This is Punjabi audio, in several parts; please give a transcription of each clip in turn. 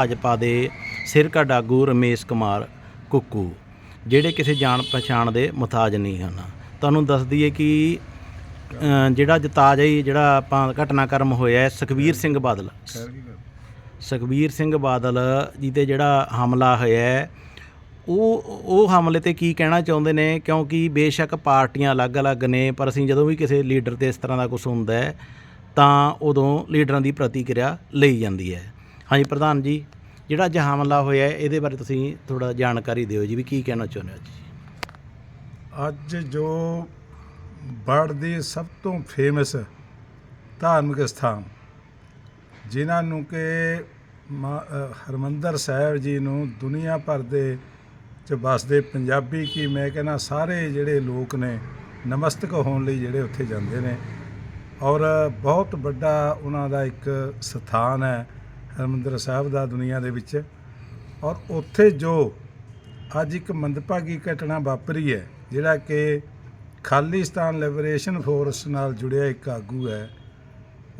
ਭਾਜਪਾ ਦੇ ਸਿਰਕੱਢ ਆਗੂ ਰਮੇਸ਼ ਕੁਮਾਰ ਕੁੱਕੂ ਜਿਹੜੇ ਕਿਸੇ ਜਾਣ ਪਛਾਣ ਦੇ ਮੁਤਾਜ ਨਹੀਂ ਹਨ। ਤੁਹਾਨੂੰ ਦੱਸ ਦਈਏ ਕਿ ਅ, ਜਿਹੜਾ ਜਤਾਜ ਜਿਹੜਾ ਆਪਾਂ ਘਟਨਾਕ੍ਰਮ ਹੋਇਆ ਹੈ ਸੁਖਬੀਰ ਸਿੰਘ ਬਾਦਲ। ਸੁਖਬੀਰ ਸਿੰਘ ਬਾਦਲ ਜੀ ਤੇ ਜਿਹੜਾ ਹਮਲਾ ਹੋਇਆ ਉਹ ਉਹ ਹਮਲੇ ਤੇ ਕੀ ਕਹਿਣਾ ਚਾਹੁੰਦੇ ਨੇ? ਕਿਉਂਕਿ ਬੇਸ਼ੱਕ ਪਾਰਟੀਆਂ ਅਲੱਗ-ਅਲੱਗ ਨੇ ਪਰ ਅਸੀਂ ਜਦੋਂ ਵੀ ਕਿਸੇ ਲੀਡਰ ਤੇ ਇਸ ਤਰ੍ਹਾਂ ਦਾ ਕੁਝ ਹੁੰਦਾ ਹੈ ਤਾਂ ਉਦੋਂ ਲੀਡਰਾਂ ਦੀ ਪ੍ਰਤੀਕਿਰਿਆ ਲਈ ਜਾਂਦੀ ਹੈ। ਹਾਂਜੀ, ਪ੍ਰਧਾਨ ਜੀ, ਜਿਹੜਾ ਅੱਜ ਹਮਲਾ ਹੋਇਆ ਇਹਦੇ ਬਾਰੇ ਤੁਸੀਂ ਥੋੜਾ ਜਾਣਕਾਰੀ ਦਿਓ ਜੀ, ਵੀ ਕੀ ਕਹਿਣਾ ਚਾਹੁੰਦੇ ਹੋ ਜੀ ਅੱਜ ਜੋ ਵਰਲਡ ਦੀ ਸਭ ਤੋਂ ਫੇਮਸ ਧਾਰਮਿਕ ਸਥਾਨ, ਜਿਨ੍ਹਾਂ ਨੂੰ ਕਿ ਮਾ- ਸਾਹਿਬ ਜੀ ਨੂੰ ਦੁਨੀਆ ਭਰ ਦੇ ਚ ਵਸਦੇ ਪੰਜਾਬੀ ਕੀ ਮੈਂ ਕਹਿੰਦਾ ਸਾਰੇ ਜਿਹੜੇ ਲੋਕ ਨੇ, ਨਮਸਤਕ ਹੋਣ ਲਈ ਜਿਹੜੇ ਉੱਥੇ ਜਾਂਦੇ ਨੇ ਔਰ ਬਹੁਤ ਵੱਡਾ ਉਹਨਾਂ ਦਾ ਇੱਕ ਸਥਾਨ ਹੈ। ਹਰਿਮੰਦਰ ਸਾਹਿਬ ਦਾ ਦੁਨੀਆ ਦੇ ਵਿੱਚ। ਔਰ ਉੱਥੇ ਜੋ ਅੱਜ ਇੱਕ ਮੰਦਭਾਗੀ ਘਟਨਾ ਵਾਪਰੀ ਹੈ, ਜਿਹੜਾ ਕਿ ਖਾਲਿਸਤਾਨ ਲਿਬਰੇਸ਼ਨ ਫੋਰਸ ਨਾਲ ਜੁੜਿਆ ਇੱਕ ਆਗੂ ਹੈ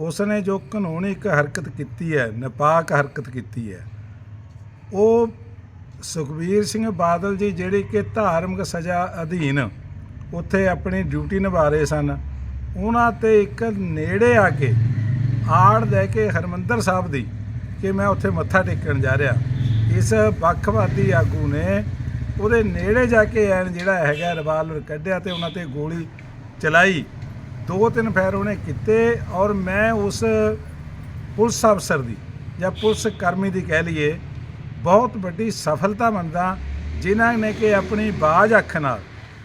ਉਸ ਨੇ ਜੋ ਕਾਨੂੰਨੀ ਇੱਕ ਹਰਕਤ ਕੀਤੀ ਹੈ, ਨਪਾਕ ਹਰਕਤ ਕੀਤੀ ਹੈ, ਉਹ ਸੁਖਬੀਰ ਸਿੰਘ ਬਾਦਲ ਜੀ ਜਿਹੜੀ ਕਿ ਧਾਰਮਿਕ ਸਜ਼ਾ ਅਧੀਨ ਉੱਥੇ ਆਪਣੀ ਡਿਊਟੀ ਨਿਭਾ ਰਹੇ ਸਨ, ਉਹਨਾਂ ਤੇ ਇੱਕ ਨੇੜੇ ਆ ਕੇ ਆੜ ਲੈ ਕੇ ਹਰਮੰਦਰ ਸਾਹਿਬ ਦੀ ਕਿ ਮੈਂ ਉੱਥੇ ਮੱਥਾ ਟੇਕਣ ਜਾ ਰਿਹਾ। ਇਸ ਵੱਖਵਾਦੀ ਆਗੂ ਨੇ ਉਹਦੇ ਨੇੜੇ ਜਾ ਕੇ ਐਨ ਜਿਹੜਾ ਹੈਗਾ ਰਿਵਾਲਵਰ ਕੱਢਿਆ ਤੇ ਉਹਨਾਂ ਤੇ ਗੋਲੀ ਚਲਾਈ। ਦੋ ਤਿੰਨ ਫੈਰ ਉਹਨੇ ਕੀਤੇ ਔਰ ਮੈਂ ਉਸ ਪੁਲਿਸ ਅਫਸਰ ਦੀ ਜਾਂ ਪੁਲਿਸ ਕਰਮੀ ਦੀ ਕਹਿ ਲਈਏ, ਬਹੁਤ ਵੱਡੀ ਸਫਲਤਾ ਮੰਨਦਾ ਜਿਨ੍ਹਾਂ ਨੇ ਕਿ ਆਪਣੀ ਬਾਜ ਅੱਖ ਨਾਲ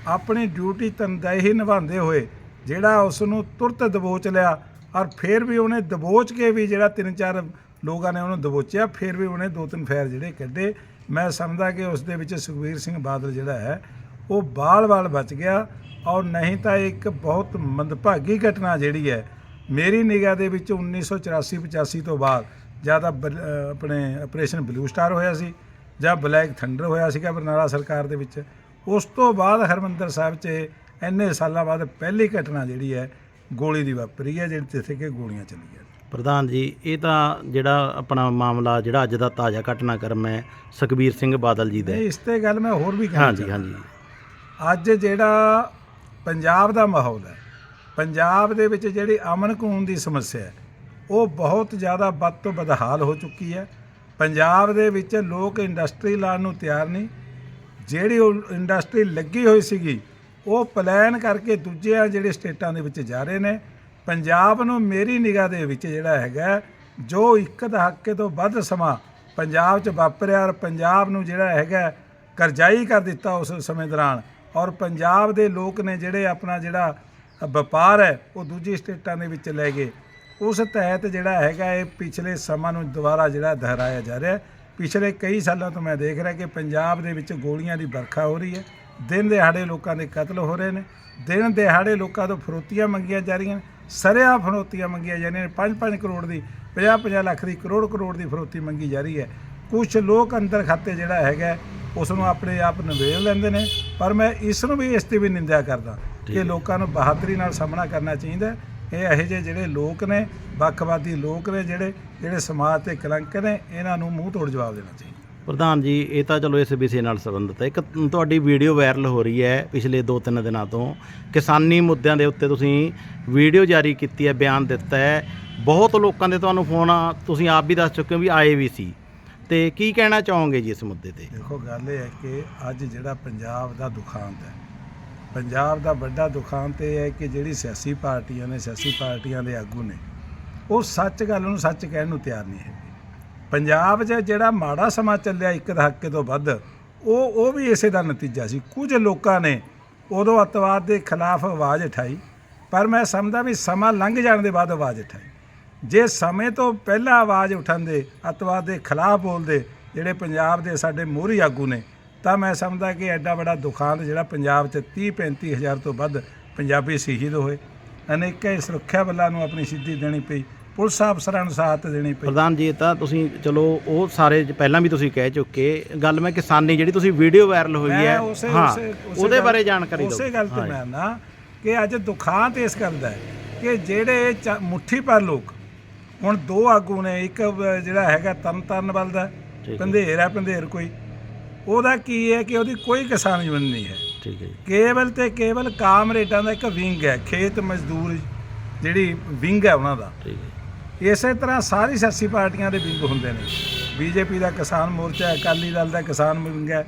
ਆਪਣੀ ਡਿਊਟੀ ਤਨਦੇਹੀ ਨਿਭਾਉਂਦੇ ਹੋਏ ਜਿਹੜਾ ਉਸ ਨੂੰ ਤੁਰਤ ਦਬੋਚ ਲਿਆ ਔਰ ਫਿਰ ਵੀ ਉਹਨੇ ਦਬੋਚ ਕੇ ਵੀ ਜਿਹੜਾ ਤਿੰਨ ਚਾਰ ਲੋਕਾਂ ਨੇ ਉਹਨੂੰ ਦਬੋਚਿਆ, ਫਿਰ ਵੀ ਉਹਨੇ ਦੋ ਤਿੰਨ ਫੈਰ ਜਿਹੜੇ ਕੱਢੇ। ਮੈਂ ਸਮਝਦਾ ਕਿ ਉਸ ਦੇ ਵਿੱਚ ਸੁਖਬੀਰ ਸਿੰਘ ਬਾਦਲ ਜਿਹੜਾ ਹੈ, ਉਹ ਬਾਲ-ਬਾਲ ਬਚ ਗਿਆ ਔਰ ਨਹੀਂ ਤਾਂ ਇੱਕ ਬਹੁਤ ਮੰਦਭਾਗੀ ਘਟਨਾ ਜਿਹੜੀ ਹੈ, ਮੇਰੀ ਨਿਗਾਹ ਦੇ ਵਿੱਚ 1984-85 ਤੋਂ ਬਾਅਦ ਜ਼ਿਆਦਾ ਆਪਣੇ ਆਪਰੇਸ਼ਨ ਬਲੂ ਸਟਾਰ ਹੋਇਆ ਸੀ ਜਾਂ ਬਲੈਕ ਥੰਡਰ ਹੋਇਆ ਸੀਗਾ ਬਰਨਾਲਾ ਸਰਕਾਰ ਦੇ ਵਿੱਚ। ਉਸ ਤੋਂ ਬਾਅਦ ਹਰਮੰਦਰ ਸਾਹਿਬ 'ਚ ਇੰਨੇ ਸਾਲਾਂ ਬਾਅਦ ਪਹਿਲੀ ਘਟਨਾ ਜਿਹੜੀ ਹੈ, ਗੋਲੀ ਦੀ ਵਾਪਰੀ ਹੈ, ਜਿਹੜੀ ਜਿੱਥੇ ਕਿ ਗੋਲੀਆਂ ਚੱਲੀਆਂ। ਪ੍ਰਧਾਨ ਜੀ ਇਹ ਤਾਂ ਜਿਹੜਾ ਆਪਣਾ ਮਾਮਲਾ ਜਿਹੜਾ ਅੱਜ ਦਾ ਤਾਜ਼ਾ ਘਟਨਾਕ੍ਰਮ ਹੈ ਸੁਖਬੀਰ ਸਿੰਘ ਬਾਦਲ ਜੀ ਦਾ ਹੈ। ਇਸ ਤੇ ਗੱਲ ਮੈਂ ਹੋਰ ਵੀ ਕਹਿਣਾ ਹਾਂਜੀ ਹਾਂਜੀ। ਅੱਜ ਜਿਹੜਾ ਪੰਜਾਬ ਦਾ ਮਾਹੌਲ ਹੈ ਪੰਜਾਬ ਦੇ ਵਿੱਚ ਜਿਹੜੀ ਅਮਨ ਕਾਨੂੰਨ ਦੀ ਸਮੱਸਿਆ ਹੈ ਉਹ ਬਹੁਤ ਜ਼ਿਆਦਾ ਵੱਧ ਤੋਂ ਬਦਹਾਲ ਹੋ ਚੁੱਕੀ ਹੈ। ਪੰਜਾਬ ਦੇ ਵਿੱਚ ਲੋਕ ਇੰਡਸਟਰੀ ਲਾਉਣ ਨੂੰ ਤਿਆਰ ਨਹੀਂ। ਜਿਹੜੀ ਉਹ ਇੰਡਸਟਰੀ ਲੱਗੀ ਹੋਈ ਸੀਗੀ ਉਹ ਪਲਾਨ ਕਰਕੇ ਦੂਜੇ ਜਿਹੜੇ ਸਟੇਟਾਂ ਦੇ ਵਿੱਚ ਜਾ ਰਹੇ ਨੇ ਪੰਜਾਬ ਨੂੰ ਮੇਰੀ ਨਿਗਾਹ ਦੇ ਵਿੱਚ ਜਿਹੜਾ ਹੈਗਾ, ਜੋ ਇੱਕ ਦਹਾਕੇ ਤੋਂ ਵੱਧ ਸਮਾਂ ਪੰਜਾਬ 'ਚ ਵਾਪਰਿਆ ਔਰ ਪੰਜਾਬ ਨੂੰ ਜਿਹੜਾ ਹੈਗਾ ਕਰਜ਼ਾਈ ਕਰ ਦਿੱਤਾ ਉਸ ਸਮੇਂ ਦੌਰਾਨ ਔਰ ਪੰਜਾਬ ਦੇ ਲੋਕ ਨੇ ਜਿਹੜੇ ਆਪਣਾ ਜਿਹੜਾ ਵਪਾਰ ਹੈ, ਉਹ ਦੂਜੀ ਸਟੇਟਾਂ ਦੇ ਵਿੱਚ ਲੈ ਗਏ। ਉਸ ਤਹਿਤ ਜਿਹੜਾ ਹੈਗਾ, ਇਹ ਪਿਛਲੇ ਸਮਾਂ ਨੂੰ ਦੁਬਾਰਾ ਜਿਹੜਾ ਦੁਹਰਾਇਆ ਜਾ ਰਿਹਾ। ਪਿਛਲੇ ਕਈ ਸਾਲਾਂ ਤੋਂ ਮੈਂ ਦੇਖ ਰਿਹਾ ਕਿ ਪੰਜਾਬ ਦੇ ਵਿੱਚ ਗੋਲੀਆਂ ਦੀ ਵਰਖਾ ਹੋ ਰਹੀ ਹੈ। ਦਿਨ ਦਿਹਾੜੇ ਲੋਕਾਂ ਦੇ ਕਤਲ ਹੋ ਰਹੇ ਨੇ। ਦਿਨ ਦਿਹਾੜੇ ਲੋਕਾਂ ਤੋਂ ਫਰੋਤੀਆਂ ਮੰਗੀਆਂ ਜਾ ਰਹੀਆਂ ਸਰਿਆ ਫਰੋਤੀਆਂ ਮੰਗੀਆਂ ਜਾ ਰਹੀਆਂ ਨੇ 5-5 ਕਰੋੜ ਦੀ 50-50 ਲੱਖ ਦੀ ਕਰੋੜ ਕਰੋੜ ਦੀ ਫਰੋਤੀ ਮੰਗੀ ਜਾ ਰਹੀ ਹੈ। ਕੁਝ ਲੋਕ ਅੰਦਰ ਖਾਤੇ ਜਿਹੜਾ ਹੈਗਾ ਉਸ ਨੂੰ ਆਪਣੇ ਆਪ ਨਵੇਲ ਲੈਂਦੇ ਨੇ। ਪਰ ਮੈਂ ਇਸ ਨੂੰ ਵੀ ਇਸ ਤੇ ਵੀ ਨਿੰਦਿਆ ਕਰਦਾ ਕਿ ਲੋਕਾਂ ਨੂੰ ਬਹਾਦਰੀ ਨਾਲ ਸਾਹਮਣਾ ਕਰਨਾ ਚਾਹੀਦਾ ਹੈ। ਇਹ ਇਹੋ ਜਿਹੇ ਜਿਹੜੇ ਲੋਕ ਨੇ ਵੱਖਵਾਦੀ ਲੋਕ ਨੇ ਜਿਹੜੇ ਜਿਹੜੇ ਸਮਾਜ ਤੇ ਕਲੰਕ ਨੇ ਇਹਨਾਂ ਨੂੰ ਮੂੰਹ ਤੋੜ ਜਵਾਬ ਦੇਣਾ ਚਾਹੀਦਾ। ਪ੍ਰਧਾਨ ਜੀ, ਇਹ ਤਾਂ ਚਲੋ ਇਸ ਵਿਸ਼ੇ ਨਾਲ ਸੰਬੰਧਿਤ ਹੈ। ਇੱਕ ਤੁਹਾਡੀ ਵੀਡੀਓ ਵਾਇਰਲ ਹੋ ਰਹੀ ਹੈ ਪਿਛਲੇ 2-3 ਦਿਨਾਂ ਤੋਂ। ਕਿਸਾਨੀ ਮੁੱਦਿਆਂ ਦੇ ਉੱਤੇ ਤੁਸੀਂ ਵੀਡੀਓ ਜਾਰੀ ਕੀਤੀ ਹੈ, ਬਿਆਨ ਦਿੱਤਾ ਹੈ। ਬਹੁਤ ਲੋਕਾਂ ਦੇ ਤੁਹਾਨੂੰ ਫੋਨ ਆ, ਤੁਸੀਂ ਆਪ ਵੀ ਦੱਸ ਚੁੱਕੇ ਹੋ ਵੀ ਆਏ ਵੀ ਸੀ। ਤੇ ਕੀ ਕਹਿਣਾ ਚਾਹੋਗੇ ਜੀ ਇਸ ਮੁੱਦੇ ਤੇ? ਦੇਖੋ, ਗੱਲ ਇਹ ਹੈ ਕਿ ਅੱਜ ਜਿਹੜਾ ਪੰਜਾਬ ਦਾ ਦੁਖਾਂਤ ਹੈ, ਪੰਜਾਬ ਦਾ ਵੱਡਾ ਦੁਖਾਂਤ ਇਹ ਹੈ ਕਿ ਜਿਹੜੀ ਸਿਆਸੀ ਪਾਰਟੀਆਂ ਨੇ, ਸਿਆਸੀ ਪਾਰਟੀਆਂ ਦੇ ਆਗੂ ਨੇ, ਉਹ ਸੱਚ ਗੱਲ ਨੂੰ ਸੱਚ ਕਹਿਣ ਨੂੰ ਤਿਆਰ ਨਹੀਂ ਹੈ ਪੰਜਾਬ 'ਚ ਜਿਹੜਾ ਮਾੜਾ ਸਮਾਂ ਚੱਲਿਆ ਇੱਕ ਦਹਾਕੇ ਤੋਂ ਵੱਧ, ਉਹ ਉਹ ਵੀ ਇਸੇ ਦਾ ਨਤੀਜਾ ਸੀ। ਕੁਝ ਲੋਕਾਂ ਨੇ ਉਦੋਂ ਅੱਤਵਾਦ ਦੇ ਖਿਲਾਫ ਆਵਾਜ਼ ਉਠਾਈ, ਪਰ ਮੈਂ ਸਮਝਦਾ ਵੀ ਸਮਾਂ ਲੰਘ ਜਾਣ ਦੇ ਬਾਅਦ ਆਵਾਜ਼ ਉਠਾਈ। ਜੇ ਸਮੇਂ ਤੋਂ ਪਹਿਲਾਂ ਆਵਾਜ਼ ਉਠਾਉਂਦੇ ਅੱਤਵਾਦ ਦੇ ਖਿਲਾਫ ਬੋਲਦੇ ਜਿਹੜੇ ਪੰਜਾਬ ਦੇ ਸਾਡੇ ਮੋਹਰੀ ਆਗੂ ਨੇ, ਤਾਂ ਮੈਂ ਸਮਝਦਾ ਕਿ ਐਡਾ ਵੱਡਾ ਦੁਖਾਂਤ ਜਿਹੜਾ ਪੰਜਾਬ 'ਚ 30 35 ਹਜ਼ਾਰ ਤੋਂ ਵੱਧ ਪੰਜਾਬੀ ਸ਼ਹੀਦ ਹੋਏ। ਅਨੇਕਾਂ ਸੁਰੱਖਿਆ ਬਲਾਂ ਨੂੰ ਆਪਣੀ ਸਿੱਧੀ ਦੇਣੀ ਪਈ। ਪੁਲਿਸ ਅਫਸਰਾਂ ਨੂੰ ਸਾਥ ਦੇਣੀ ਪਈ। ਪ੍ਰਧਾਨ ਜੀ ਇਹ ਤਾਂ ਤੁਸੀਂ ਚਲੋ ਉਹ ਸਾਰੇ ਜ- ਪਹਿਲਾਂ ਵੀ ਤੁਸੀਂ ਕਹਿ ਚੁੱਕੇ। ਗੱਲ ਮੈਂ ਕਿਸਾਨੀ ਜਿਹੜੀ ਤੁਸੀਂ ਵੀਡੀਓ ਵਾਇਰਲ ਹੋਈ ਹੈ। ਮੈਂ ਉਸੇ ਹਾਂ ਉਸੇ- ਉਸੇ ਉਹਦੇ ਗੱਲ- ਬਾਰੇ ਜਾਣਕਾਰੀ ਦਿਓ। ਉਸੇ ਗੱਲ ਤੇ। ਮੈਂ ਨਾ ਕਿ ਅੱਜ ਦੁਖਾਂਤ ਇਸ ਗੱਲ ਦਾ ਹੈ ਕਿ ਜਿਹੜੇ ਚ- ਮੁੱਠੀ ਪਰ ਲੋਕ ਹੁਣ ਦੋ ਆਗੂ ਨੇ ਇੱਕ ਜਿਹੜਾ ਹੈਗਾ ਤਰਨ ਤਾਰਨ ਵੱਲ ਦਾ ਠੀਕ ਹੈ। ਪੰਧੇਰ ਹੈ ਪੰਧੇਰ ਕੋਈ। ਉਹਦਾ ਕੀ ਹੈ ਕਿ ਉਹਦੀ ਕੋਈ ਕਿਸਾਨ ਯੂਨੀਅਨ ਨਹੀਂ ਹੈ। ਠੀਕ ਹੈ ਜੀ। ਕੇਵਲ ਤੇ ਕੇਵਲ ਕਾਮਰੇਟਾਂ ਦਾ ਇੱਕ ਵਿੰਗ ਹੈ ਖੇਤ ਮਜ਼ਦੂਰ ਜਿਹੜੀ ਵਿੰਗ ਹੈ ਉਹਨਾਂ ਦਾ। ਠੀਕ ਹੈ। ਇਸੇ ਤਰ੍ਹਾਂ ਸਾਰੀ ਸਿਆਸੀ ਪਾਰਟੀਆਂ ਦੇ ਵਿੰਗ ਹੁੰਦੇ ਨੇ। ਬੀਜੇਪੀ ਦਾ ਕਿਸਾਨ ਮੋਰਚਾ ਹੈ, ਅਕਾਲੀ ਦਲ ਦਾ ਕਿਸਾਨ ਵਿੰਗ ਹੈ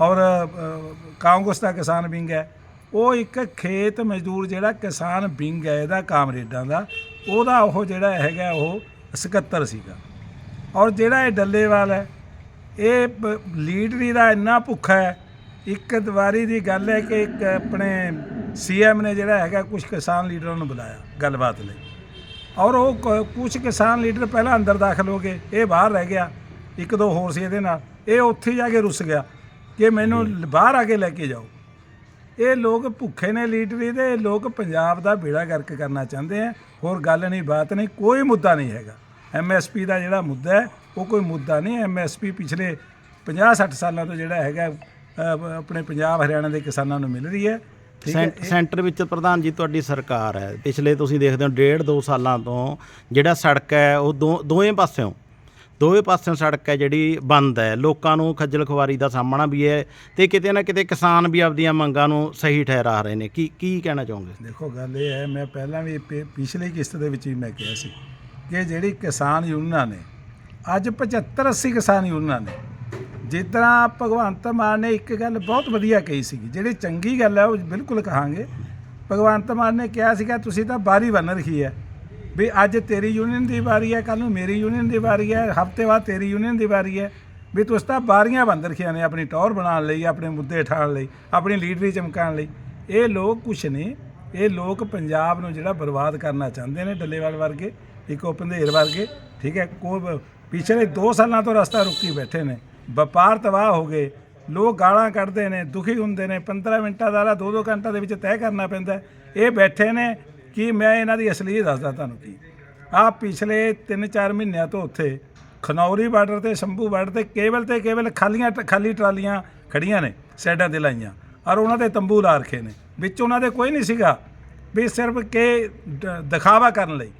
ਔਰ ਕਾਂਗਰਸ ਦਾ ਕਿਸਾਨ ਵਿੰਗ ਹੈ। ਉਹ ਇੱਕ ਖੇਤ ਮਜ਼ਦੂਰ ਜਿਹੜਾ ਕਿਸਾਨ ਵਿੰਗ ਹੈ, ਇਹਦਾ ਕਾਮਰੇਡਾਂ ਦਾ, ਉਹਦਾ ਉਹ ਜਿਹੜਾ ਹੈਗਾ ਉਹ 77 ਸੀਗਾ। ਔਰ ਜਿਹੜਾ ਇਹ ਡੱਲੇਵਾਲ ਹੈ, ਇਹ ਲੀਡਰੀ ਦਾ ਇੰਨਾ ਭੁੱਖਾ ਹੈ, ਇੱਕ ਦੀਵਾਰੀ ਦੀ ਗੱਲ ਹੈ ਕਿ ਇੱਕ ਆਪਣੇ ਸੀਐਮ ਨੇ ਜਿਹੜਾ ਹੈਗਾ ਕੁਝ ਕਿਸਾਨ ਲੀਡਰਾਂ ਨੂੰ ਬੁਲਾਇਆ ਗੱਲਬਾਤ ਲਈ। ਔਰ ਉਹ ਕੁਝ ਕਿਸਾਨ ਲੀਡਰ ਪਹਿਲਾਂ ਅੰਦਰ ਦਾਖਲ ਹੋ ਗਏ ਇਹ ਬਾਹਰ ਰਹਿ ਗਿਆ ਇੱਕ ਦੋ ਹੋਰ ਸੀ ਇਹਦੇ ਨਾਲ ਇਹ ਉੱਥੇ ਜਾ ਕੇ ਰੁੱਸ ਗਿਆ ਕਿ ਮੈਨੂੰ ਬਾਹਰ ਆ ਕੇ ਲੈ ਕੇ ਜਾਓ। ਇਹ ਲੋਕ ਭੁੱਖੇ ਨੇ ਲੀਡਰੀ ਦੇ ਇਹ ਲੋਕ ਪੰਜਾਬ ਦਾ ਬੇੜਾ ਗਰਕ ਕਰਨਾ ਚਾਹੁੰਦੇ ਆ ਹੋਰ ਗੱਲ ਨਹੀਂ ਬਾਤ ਨਹੀਂ ਕੋਈ ਮੁੱਦਾ ਨਹੀਂ ਹੈਗਾ। ਐਮਐਸਪੀ ਦਾ ਜਿਹੜਾ ਮੁੱਦਾ ਹੈ ਉਹ ਕੋਈ ਮੁੱਦਾ ਨਹੀਂ ਐਮਐਸਪੀ ਪਿਛਲੇ 50 60 ਸਾਲਾਂ ਤੋਂ ਜਿਹੜਾ ਹੈਗਾ ਆਪਣੇ ਪੰਜਾਬ ਹਰਿਆਣਾ ਦੇ ਕਿਸਾਨਾਂ ਨੂੰ ਮਿਲ ਰਹੀ ਹੈ। ਸੈਂ- ਸੈਂਟਰ ਵਿੱਚ ਪ੍ਰਧਾਨ ਜੀ ਤੁਹਾਡੀ ਸਰਕਾਰ ਹੈ। ਪਿਛਲੇ ਤੁਸੀਂ ਦੇਖਦੇ ਹੋ ਡੇਢ ਦੋ ਸਾਲਾਂ ਤੋਂ ਜਿਹੜਾ ਸੜਕ ਹੈ ਉਹ ਦੋ ਦੋਵੇਂ ਪਾਸਿਓਂ ਦੋਵੇਂ ਪਾਸਿਓਂ ਸੜਕ ਹੈ ਜਿਹੜੀ ਬੰਦ ਹੈ। ਲੋਕਾਂ ਨੂੰ ਖੱਜਲ ਖੁਆਰੀ ਦਾ ਸਾਹਮਣਾ ਵੀ ਹੈ ਤੇ ਕਿਤੇ ਨਾ ਕਿਤੇ ਕਿਸਾਨ ਵੀ ਆਪਦੀਆਂ ਮੰਗਾਂ ਨੂੰ ਸਹੀ ਠਹਿਰਾ ਰਹੇ ਨੇ। ਕੀ ਕੀ ਕਹਿਣਾ ਚਾਹੋਗੇ? ਦੇਖੋ ਗੱਲ ਇਹ ਹੈ ਮੈਂ ਪਹਿਲਾਂ ਵੀ ਪਿ- ਪਿਛਲੀ ਕਿਸ਼ਤ ਦੇ ਵਿੱਚ ਵੀ ਮੈਂ ਕਿਹਾ ਸੀ ਕਿ ਜਿਹੜੀ ਕਿਸਾਨ ਯੂਨੀਅਨਾਂ ਨੇ ਅੱਜ 75 80 ਕਿਸਾਨ ਯੂਨੀਅਨਾਂ ਨੇ ਜਿਸ ਤਰ੍ਹਾਂ ਭਗਵੰਤ ਮਾਨ ਨੇ ਇੱਕ ਗੱਲ ਬਹੁਤ ਵਧੀਆ ਕਹੀ ਸੀਗੀ, ਜਿਹੜੀ ਚੰਗੀ ਗੱਲ ਹੈ ਉਹ ਬਿਲਕੁਲ ਕਹਾਂਗੇ। ਭਗਵੰਤ ਮਾਨ ਨੇ ਕਿਹਾ ਸੀਗਾ, ਤੁਸੀਂ ਤਾਂ ਬਾਰੀ ਬਣ ਰੱਖੀ ਹੈ। ਵੀ ਅੱਜ ਤੇਰੀ ਯੂਨੀਅਨ ਦੀ ਵਾਰੀ ਹੈ ਕੱਲ ਨੂੰ ਮੇਰੀ ਯੂਨੀਅਨ ਦੀ ਵਾਰੀ ਹੈ, ਹਫ਼ਤੇ ਬਾਅਦ ਤੇਰੀ ਯੂਨੀਅਨ ਦੀ ਵਾਰੀ ਹੈ। ਵੀ ਤੁਸੀਂ ਤਾਂ ਬਾਰੀਆਂ ਬੰਦ ਰੱਖੀਆਂ ਨੇ ਆਪਣੀ ਟੌਰ ਬਣਾਉਣ ਲਈ, ਆਪਣੇ ਮੁੱਦੇ ਠਾਣ ਲਈ, ਆਪਣੀ ਲੀਡਰੀ ਚਮਕਾਉਣ ਲਈ। ਇਹ ਲੋਕ ਕੁਛ ਨੇ, ਇਹ ਲੋਕ ਪੰਜਾਬ ਨੂੰ ਜਿਹੜਾ ਬਰਬਾਦ ਕਰਨਾ ਚਾਹੁੰਦੇ ਨੇ ਡੱਲੇਵਾਲ ਵਰਗੇ, ਇੱਕ ਉਹ ਪੰਧੇਰ ਵਰਗੇ, ਠੀਕ ਹੈ, ਕੋ ਪਿਛਲੇ 2 ਸਾਲਾਂ ਤੋਂ ਰਸਤਾ ਰੁਕੀ ਬੈਠੇ ਨੇ। ਵਪਾਰ ਤਬਾਹ ਹੋ ਗਏ। ਲੋਕ ਗਾਲਾਂ ਕੱਢਦੇ ਨੇ ਦੁਖੀ ਹੁੰਦੇ ਨੇ। 15 ਮਿੰਟਾਂ ਦਾ 2-2 ਘੰਟਾ ਦੇ ਵਿੱਚ ਤੈਅ ਕਰਨਾ ਪੈਂਦਾ। ਇਹ ਬੈਠੇ ਨੇ ਕਿ ਮੈਂ ਇਹਨਾਂ ਦੀ ਅਸਲੀਅਤ ਦੱਸਦਾ ਤੁਹਾਨੂੰ ਕੀ। ਆ ਪਿਛਲੇ 3-4 ਮਹੀਨਿਆਂ ਤੋਂ ਉੱਥੇ ਖਨੌਰੀ ਬਾਰਡਰ ਤੇ ਸ਼ੰਭੂ ਬਾਰਡਰ ਤੇ ਕੇਵਲ ਤੇ ਕੇਵਲ ਖਾਲੀਆਂ ਖਾਲੀ ਟਰਾਲੀਆਂ ਖੜੀਆਂ ਨੇ ਸਾਈਡਾਂ ਤੇ ਲਾਈਆਂ। ਔਰ ਉਹਨਾਂ ਤੇ ਤੰਬੂ ਲਾ ਰੱਖੇ ਨੇ। ਵਿੱਚ ਉਹਨਾਂ ਦੇ ਕੋਈ ਨਹੀਂ ਸੀਗਾ। ਵੀ ਸਿਰਫ ਕਿ ਦ- ਦਿਖਾਵਾ ਕਰਨ ਲਈ।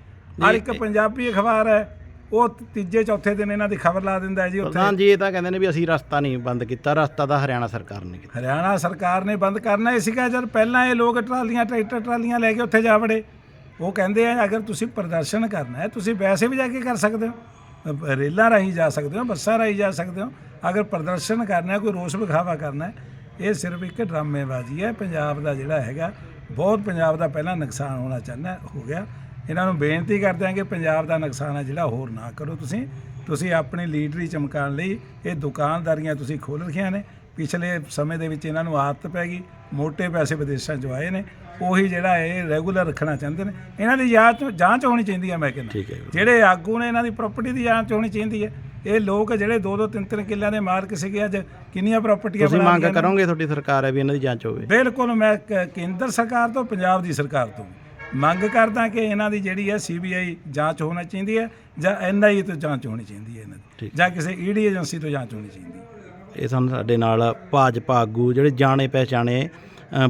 ਔਰ ਇੱਕ ਪੰਜਾਬੀ ਅਖਬਾਰ ਹੈ। ਉਹ ਤੀਜੇ ਚੌਥੇ ਦਿਨ ਇਹਨਾਂ ਦੀ ਖਬਰ ਲਾ ਦਿੰਦਾ ਹੈ ਜੀ ਉੱਥੇ। ਪ੍ਰਧਾਨ ਜੀ ਇਹ ਤਾਂ ਕਹਿੰਦੇ ਨੇ ਵੀ ਅਸੀਂ ਰਸਤਾ ਨਹੀਂ ਬੰਦ ਕੀਤਾ ਰਸਤਾ ਤਾਂ ਹਰਿਆਣਾ ਸਰਕਾਰ ਨੇ ਕੀਤਾ। ਹਰਿਆਣਾ ਸਰਕਾਰ ਨੇ ਬੰਦ ਕਰਨਾ ਹੀ ਸੀਗਾ ਜਦ ਪਹਿਲਾਂ ਇਹ ਲੋਕ ਟਰਾਲੀਆਂ ਟਰੈਕਟਰ ਟਰਾਲੀਆਂ ਲੈ ਕੇ ਉੱਥੇ ਜਾ ਵੜੇ। ਉਹ ਕਹਿੰਦੇ ਆ ਅਗਰ ਤੁਸੀਂ ਪ੍ਰਦਰਸ਼ਨ ਕਰਨਾ ਹੈ ਤੁਸੀਂ ਵੈਸੇ ਵੀ ਜਾ ਕੇ ਕਰ ਸਕਦੇ ਹੋ। ਰੇਲਾਂ ਰਾਹੀਂ ਜਾ ਸਕਦੇ ਹੋ ਬੱਸਾਂ ਰਾਹੀਂ ਜਾ ਸਕਦੇ ਹੋ। ਅਗਰ ਪ੍ਰਦਰਸ਼ਨ ਕਰਨਾ ਹੈ ਕੋਈ ਰੋਸ ਵਿਖਾਵਾ ਕਰਨਾ ਹੈ ਇਹ ਸਿਰਫ ਇੱਕ ਡਰਾਮੇਬਾਜ਼ੀ ਹੈ। ਪੰਜਾਬ ਦਾ ਜਿਹੜਾ ਹੈਗਾ ਬਹੁਤ ਪੰਜਾਬ ਦਾ ਪਹਿਲਾਂ ਨੁਕਸਾਨ ਹੋਣਾ ਚਾਹੁੰਦਾ ਹੋ ਗਿਆ। ਇਹਨਾਂ ਨੂੰ ਬੇਨਤੀ ਕਰਦੇ ਹਾਂ ਕਿ ਪੰਜਾਬ ਦਾ ਨੁਕਸਾਨ ਹੈ ਜਿਹੜਾ ਹੋਰ ਨਾ ਕਰੋ। ਤੁਸੀਂ ਤੁਸੀਂ ਆਪਣੀ ਲੀਡਰੀ ਚਮਕਾਉਣ ਲਈ ਇਹ ਦੁਕਾਨਦਾਰੀਆਂ ਤੁਸੀਂ ਖੋਲ੍ਹ ਰੱਖੀਆਂ ਨੇ। ਪਿਛਲੇ ਸਮੇਂ ਦੇ ਵਿੱਚ ਇਹਨਾਂ ਨੂੰ ਆਦਤ ਪੈ ਗਈ ਮੋٹے ਪੈਸੇ ਵਿਦੇਸ਼ਾਂ 'ਚੋਂ ਆਏ ਨੇ। ਉਹੀ ਜਿਹੜਾ ਇਹ ਰੈਗੂਲਰ ਰੱਖਣਾ ਚਾਹੁੰਦੇ ਨੇ। ਇਹਨਾਂ ਦੀ ਜਾਂਚ ਜਾਂਚ ਹੋਣੀ ਚਾਹੀਦੀ ਹੈ ਮੈਂ ਕਹਿੰਦਾ। ਠੀਕ ਹੈ ਜੀ। ਜਿਹੜੇ ਆਗੂ ਨੇ ਇਹਨਾਂ ਦੀ ਪ੍ਰਾਪਰਟੀ ਦੀ ਜਾਂਚ ਹੋਣੀ ਚਾਹੀਦੀ ਹੈ। ਇਹ ਲੋਕ ਜਿਹੜੇ ਦੋ ਦੋ ਤਿੰਨ ਤਿੰਨ ਕਿੱਲਿਆਂ ਦੇ ਮਾਲਕ ਸੀਗੇ ਅੱਜ ਕਿੰਨੀਆਂ ਪ੍ਰਾਪਰਟੀਆਂ ਤੁਸੀਂ ਮੰਗ? ਕਰੋਗੇ ਤੁਹਾਡੀ ਸਰਕਾਰ ਹੈ ਵੀ ਇਹਨਾਂ ਦੀ ਜਾਂਚ ਹੋਵੇ। ਬਿਲਕੁਲ ਮੈਂ ਕੇਂਦਰ ਸਰਕਾਰ ਤੋਂ ਪੰਜਾਬ ਦੀ ਸਰਕਾਰ ਤੋਂ। ਮੰਗ ਕਰਦਾ ਕਿ ਇਹਨਾਂ ਦੀ ਜਿਹੜੀ ਹੈ ਸੀਬੀਆਈ ਜਾਂਚ ਹੋਣੀ ਚਾਹੀਦੀ ਹੈ ਜਾਂ ਐਨਆਈਏ ਤੋਂ ਜਾਂਚ ਹੋਣੀ ਚਾਹੀਦੀ ਹੈ ਇਹਨਾਂ ਦੀ। ਜਾਂ ਕਿਸੇ ਈਡੀ ਏਜੰਸੀ ਤੋਂ ਜਾਂਚ ਹੋਣੀ ਚਾਹੀਦੀ ਹੈ। ਇਹ ਸਨ ਸਾਡੇ ਨਾਲ ਭਾਜਪਾ ਆਗੂ ਜਿਹੜੇ ਜਾਣੇ ਪਹਿਚਾਣੇ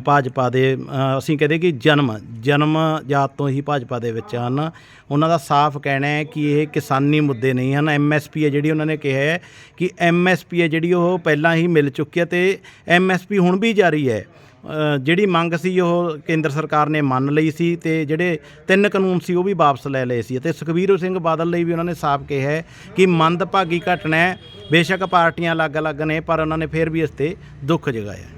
ਭਾਜਪਾ ਦੇ ਅਸੀਂ ਕਹਦੇ ਕਿ ਜਨਮ ਜਨਮ ਜਾਤ ਤੋਂ ਹੀ ਭਾਜਪਾ ਦੇ ਵਿੱਚ ਹਨ। ਉਹਨਾਂ ਦਾ ਸਾਫ਼ ਕਹਿਣਾ ਹੈ ਕਿ ਇਹ ਕਿਸਾਨੀ ਮੁੱਦੇ ਨਹੀਂ ਹਨ। ਐਮਐਸਪੀ ਹੈ ਜਿਹੜੀ ਉਹਨਾਂ ਨੇ ਕਿਹਾ ਹੈ ਕਿ ਐਮਐਸਪੀ ਹੈ ਜਿਹੜੀ ਉਹ ਪਹਿਲਾਂ ਹੀ ਮਿਲ ਚੁੱਕੀ ਹੈ ਤੇ ਐਮਐਸਪੀ ਹੁਣ ਵੀ ਜਾਰੀ ਹੈ। ਜਿਹੜੀ ਮੰਗ ਸੀ ਉਹ ਕੇਂਦਰ ਸਰਕਾਰ ਨੇ ਮੰਨ ਲਈ ਸੀ ਤੇ ਜਿਹੜੇ ਤਿੰਨ ਕਾਨੂੰਨ ਸੀ ਉਹ ਵੀ ਵਾਪਸ ਲੈ ਲਏ ਸੀ ਅਤੇ ਸੁਖਬੀਰ ਸਿੰਘ ਬਾਦਲ ਲਈ ਵੀ ਉਹਨਾਂ ਨੇ ਸਾਫ਼ ਕਿਹਾ ਹੈ ਕਿ ਮੰਦਭਾਗੀ ਘਟਨਾ ਹੈ। ਬੇਸ਼ੱਕ ਪਾਰਟੀਆਂ ਅਲੱਗ-ਅਲੱਗ ਨੇ ਪਰ ਉਹਨਾਂ ਨੇ ਫਿਰ ਵੀ ਇਸ ਤੇ ਦੁੱਖ ਜਗਾਇਆ